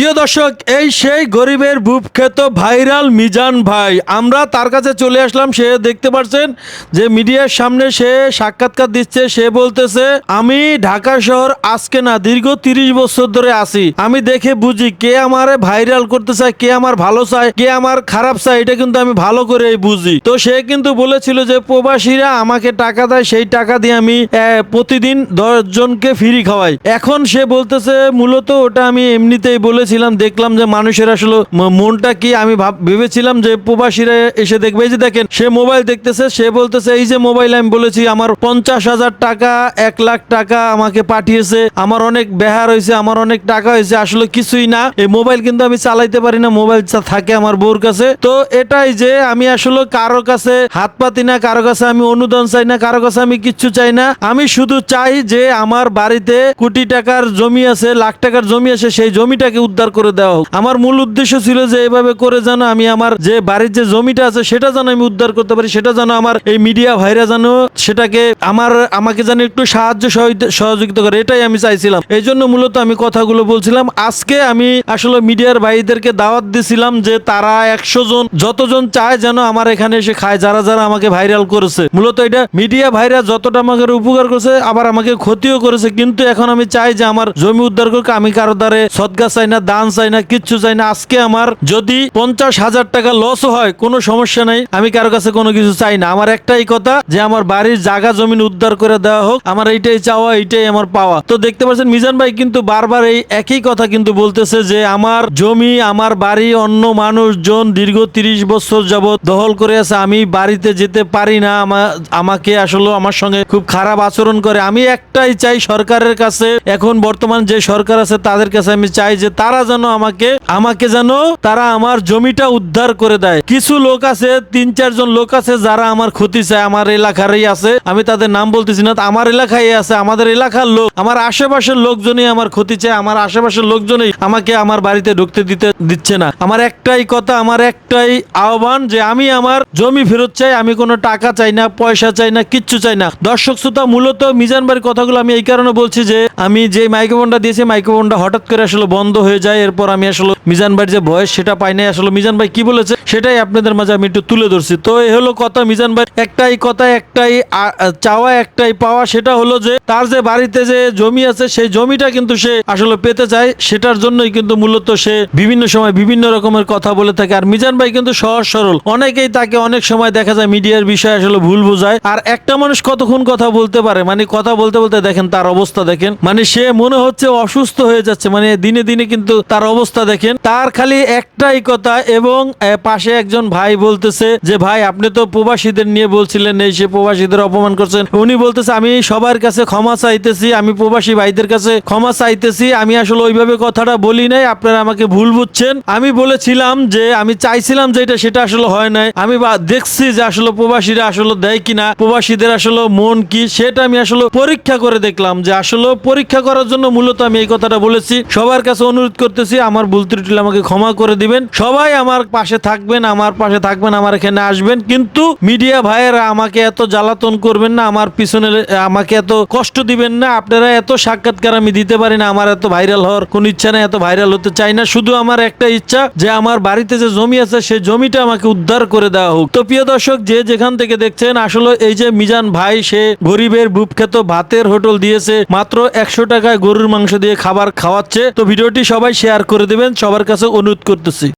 প্রিয় দর্শক, এই সেই গরিবের বুপ খেত ভাইরাল মিজান ভাই। আমরা তার কাছে চলে আসলাম, সে দেখতে পাচ্ছেন যে মিডিয়ার সামনে সে সাক্ষাৎকার দিচ্ছে, সে বলতেছে, আমি ঢাকা শহর আজকে না, দীর্ঘ তিরিশ বছর ধরে আছি। আমি দেখে বুঝি কে আমারে ভাইরাল করতে চায়, কে আমার ভালো চায়, কে আমার খারাপ চায়, এটা কিন্তু আমি ভালো করে বুঝি। তো সে কিন্তু বলেছিল যে, প্রবাসীরা আমাকে টাকা দেয়, সেই টাকা দিয়ে আমি প্রতিদিন দশ জনকে ফ্রি খাওয়াই। এখন সে বলতেছে, মূলত ওটা আমি এমনিতেই বলেছিলাম দেখলাম যে মানুষের আসলে মনটা কি, আমি ভেবেছিলাম যে প্রবাসীরা এসে দেখবে যে দেখেন, সে মোবাইল দেখতেছে, সে বলতেছে, এই যে মোবাইল আমি বলেছি, আমার পঞ্চাশ হাজার টাকা, এক লাখ টাকা আমাকে পাঠিয়েছে, আমার অনেক বেহার হয়েছে, আমার অনেক টাকা হয়েছে, আসলে কিছুই না, এই মোবাইল কিন্তু আমি চালাইতে পারি না, মোবাইল থাকে আমার বউর কাছে। তো এটাই যে আমি আসলে কারও কাছে হাত পাতি না, কারও কাছে আমি অনুদান চাই না, কারও কাছে আমি কিচ্ছু চাই না। আমি শুধু চাই যে আমার বাড়িতে কোটি টাকার জমি আছে, লাখ টাকার জমি আছে, সেই জমিটাকে উদ্ধার করে দেওয়া হোক। আমার মূল উদ্দেশ্য ছিল যে এভাবে করে যেন আমি আমার যে বাড়ির যে জমিটা আছে, সেটা যেন আমি উদ্ধার করতে পারি, সেটা যেন আমার এই মিডিয়া ভাইরা যেন সেটাকে আমার, আমাকে যেন একটু সাহায্য সহযোগিতা- করে। এটাই আমি চাইছিলাম। এই জন্য মূলত আমি কথাগুলো বলছিলাম। আজকে আমি আসলে মিডিয়ার ভাইদেরকে দাওয়াত দিছিলাম যে তারা একশো জন, যতজন চায় যেন আমার এখানে এসে খায়, যারা যারা আমাকে ভাইরাল করেছে। মূলত এটা মিডিয়া ভাইরা যতটা আমাকে উপকার করেছে, আবার আমাকে ক্ষতিও করেছে। কিন্তু এখন আমি চাই যে আমার জমি উদ্ধার করুক, আমি কারও দ্বারে সদগা চাই না। দান চাই না, কিচ্ছু চাই না, আজকে আমার যদি পঞ্চাশ হাজার টাকা লস হয়, কোনো সমস্যা নাই, আমি কারও কাছে কোনো কিছু চাই না। আমার একটাই কথা যে আমার বাড়ির জায়গা জমিন উদ্ধার করে দেওয়া হোক, আমার এইটাই চাওয়া, এইটাই আমার পাওয়া। তো দেখতে পাচ্ছেন মিজান ভাই কিন্তু বারবার এই একই কথা কিন্তু বলতেছে যে আমার জমি, আমার বাড়ি, অন্য মানুষজন দীর্ঘ তিরিশ বছর যাবৎ দখল করে আছে, আমি বাড়িতে যেতে পারি না আমাকে আসলে আমার সঙ্গে খুব খারাপ আচরণ করে। আমি একটাই চাই সরকারের কাছে, এখন বর্তমান যে সরকার আছে, তাদের কাছে আমি চাই যে তারা যেন আমাকে আমাকে যেন তারা আমার জমিটা উদ্ধার করে দেয়। কিছু লোক আছে, তিন, চারজন লোক আছে যারা আমার ক্ষতি চায়, আমার এলাকারই আছে। আমি তাদের নাম বলতেছি না, আমার এলাকায় আছে, আমাদের এলাকার লোক, আমার আশেপাশের লোকজনই আমার ক্ষতি চায়, আমার আশেপাশের লোকজনই আমাকে আমার বাড়িতে ঢুকতে দিতে দিচ্ছে না। আমার একটাই কথা, আমার একটাই আহ্বান যে আমি আমার জমি ফেরত চাই, আমি কোনো টাকা চাই না, পয়সা চাই না, কিচ্ছু চাই না। দর্শক শ্রোতা, মূলত মিজান ভাইয়ের কথাগুলো আমি এই কারণে বলছি যে, আমি যে মাইক্রোফোনটা দিয়েছি মাইক্রোফোনটা হঠাৎ করে আসলে বন্ধ হয়ে যায়, এরপর আমি আসলে মিজান ভাইয়ের যে ভয়েস সেটা পাই নাই। আসলে মিজান ভাই কি বলেছে, সেটাই আপনাদের মাঝে আমি একটু তুলে ধরছি। তো এই হলো কথা মিজান ভাই, একটাই কথা, একটাই চাওয়া, একটাই পাওয়া, সেটা হলো যে তার যে বাড়িতে যে জমি আছে, সেই জমিটা কিন্তু সে আসলে পেতে চায়। সেটার জন্যই কিন্তু মূলত সে বিভিন্ন সময় বিভিন্ন রকমের কথা বলে থাকে। আর মিজান ভাই কিন্তু সহজ সরল। অনেকেই তাকে অনেক সময় দেখা যায় মিডিয়ার বিষয়ে আসলে ভুল বোঝায়। আর একটা মানুষ কতক্ষণ কথা বলতে পারে? মানে কথা বলতে বলতে দেখেন তার অবস্থা দেখেন। মানে সে মনে হচ্ছে অসুস্থ হয়ে যাচ্ছে। মানে দিনে দিনে কিন্তু তার অবস্থা দেখেন। তার খালি একটাই কথা এবং পাশে একজন ভাই বলতেছে যে, ভাই, আপনি তো প্রবাসীদের নিয়ে বলছিলেন, এই সে প্রবাসীদের অপমান করছেন। উনি বলতেছে, আমি সবার কাছে ক্ষমা চাইতেছি, আমি প্রবাসী ভাইদের কাছে ক্ষমা চাইতেছি, আমি আসলে ওইভাবে কথাটা বলি নাই, আপনারা আমাকে ভুল বুঝছেন। আমি বলেছিলাম যে, আমি চাইছিলাম যে এটা, সেটা আসলে হয় নাই। আমি দেখছি যে আসলে প্রবাসীরা আসলে দেয় কিনা, প্রবাসীদের আসলে মন কি, সেটা আমি আসলে পরীক্ষা করে দেখলাম যে, আসলে পরীক্ষা করার জন্য মূলত আমি এই কথাটা বলেছি। সবার কাছে অনুরোধ করতেছি, আমার ভুল ত্রুটি আমাকে ক্ষমা করে দিবেন। সবাই আমার পাশে থাকবেন, আমার পাশে থাকবেন, আমার এখানে আসবেন। কিন্তু মিডিয়া ভাইয়েরা আমাকে এত জ্বালাতন করবেন না, আমার পিছনে আমাকে এত কষ্ট দিবেন না। আপনারা এত সাক্ষাৎকার আমি দিতে পারি না, আমার এত ভাইরাল হওয়ার কোন ইচ্ছা নেই, এত ভাইরাল হতে চাই না। শুধু আমার একটা ইচ্ছা যে আমার বাড়িতে যে জমি আছে, সেই জমিটা আমাকে উদ্ধার করে দেওয়া হোক। তো প্রিয় দর্শক, যে যেখান থেকে দেখছেন, আসলে এই যে মিজান ভাই, সে গরিবের বুপখ্যাত ভাতের হোটেল দিয়েছে, মাত্র একশো টাকায় গরুর মাংস দিয়ে খাবার খাওয়াচ্ছে। তো ভিডিওটি সবাই শেয়ার করে দেবেন সবার কাছে অনুরোধ করতেছি।